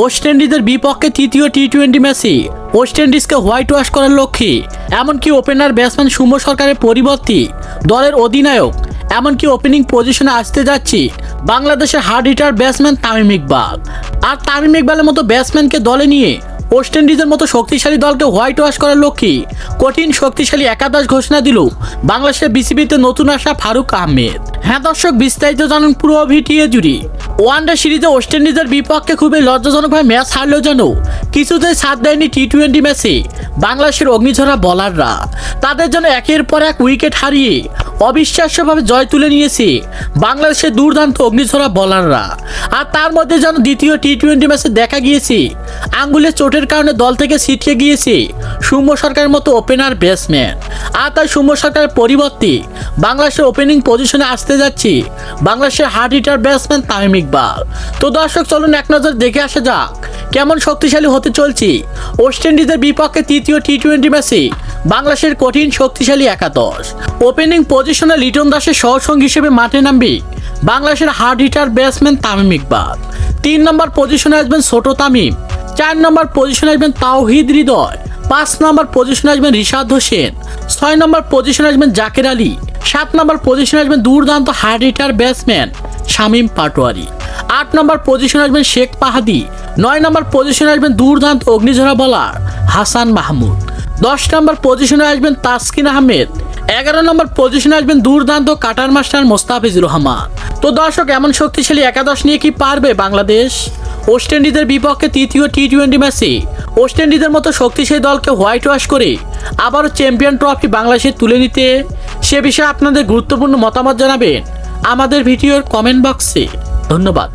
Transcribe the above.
West ইন্ডিজের বিপক্ষে তৃতীয় টি টোয়েন্টি ম্যাচে ওয়েস্ট ইন্ডিজকে হোয়াইট ওয়াশ করার লক্ষ্যে, এমনকি ওপেনার ব্যাটসম্যান সৌম্য সরকারের পরিবর্তে দলের অধিনায়ক, এমনকি ওপেনিং পজিশনে আসতে যাচ্ছে বাংলাদেশের hard hitter batsman Tamim Iqbal. আর তামিম ইকবালের মতো ব্যাটসম্যানকে দলে নিয়ে ওয়েস্ট ইন্ডিজের মতো শক্তিশালী দলকে হোয়াইট ওয়াশ করার লক্ষ্যে কঠিন শক্তিশালী একাদশ ঘোষণা দিল বাংলাদেশের বিসিবিতে নতুন আসা ফারুক আহমেদ। হ্যাঁ দর্শক, বিস্তারিত জানুন পুরো ভিটিএ জুড়ি। ওয়ানডে সিরিজে ওয়েস্ট ইন্ডিজের বিপক্ষে খুবই লজ্জাজনকভাবে ম্যাচ হারলেও যেন কিছুতেই সাথ দেয়নি টি টোয়েন্টি ম্যাচে বাংলাদেশের অগ্নিঝরা বলাররা। তাদের জন্য একের পর এক উইকেট হারিয়ে অবিশ্বাস্যভাবে জয় তুলে নিয়েছে বাংলাদেশের দুর্দান্ত অগ্নিঝরা বলাররা। আর তার মধ্যে যেন দ্বিতীয় টি টোয়েন্টি ম্যাচে দেখা গিয়েছে, আঙ্গুলের চোটের কারণে দল থেকে ছিটকে গিয়েছে সৌম্য সরকারের মতো ওপেনার ব্যাটসম্যান আর তাই সৌম্য সরকারের পরিবর্তে বাংলাদেশের ওপেনিং পজিশনে আসতে যাচ্ছে। বাংলাদেশের hard hitter batsman Tamim Iqbal. তো দর্শক, চলুন এক নজর দেখে আসা যাক, কেমন শক্তিশালী হতে চলছে। ওয়েস্ট ইন্ডিজের বিপক্ষে তৃতীয় টি টোয়েন্টি ম্যাচে বাংলাদেশের কঠিন শক্তিশালী একাদশ। ওপেনিং পজিশনে লিটন দাসের সহসঙ্গী হিসেবে মাঠে নামবে বাংলাদেশের hard hitter batsman Tamim Iqbal. তিন নম্বর পজিশনে আসবেন ছোট তামিম। চার নম্বর পজিশনে আসবেন তাওহিদ হৃদয়। পাঁচ নম্বর পজিশনে আসবেন রিশাদ হোসেন, ছয় নম্বর পজিশনে আসবেন জাকের আলী, সাত নম্বর পজিশনে আসবেন দুর্দান্ত hard hitter batsman Shamim Patwari, আট নম্বর পজিশনে আসবেন শেখ পাহাদি, নয় নম্বর পজিশনে আসবেন দুর্দান্ত অগ্নিঝরা বলার হাসান মাহমুদ, দশ নম্বর পজিশনে আসবেন তাসকিন আহমেদ, এগারো নম্বর পজিশনে আসবেন দুর্দান্ত কাটার মাস্টার মোস্তাফিজুর রহমান। তো দর্শক, এমন শক্তিশালী একাদশ নিয়ে কি পারবে বাংলাদেশ? ওয়েস্ট ইন্ডিজের বিপক্ষে তৃতীয় টি টোয়েন্টি ম্যাচে ওয়েস্ট ইন্ডিজের মতো শক্তিশালী দলকে হোয়াইট ওয়াশ করে আবারও চ্যাম্পিয়ন ট্রফি বাংলাদেশে তুলে নিতে সে বিষয়ে আপনাদের গুরুত্বপূর্ণ মতামত জানাবেন আমাদের ভিডিওর কমেন্ট বক্সে। ধন্যবাদ।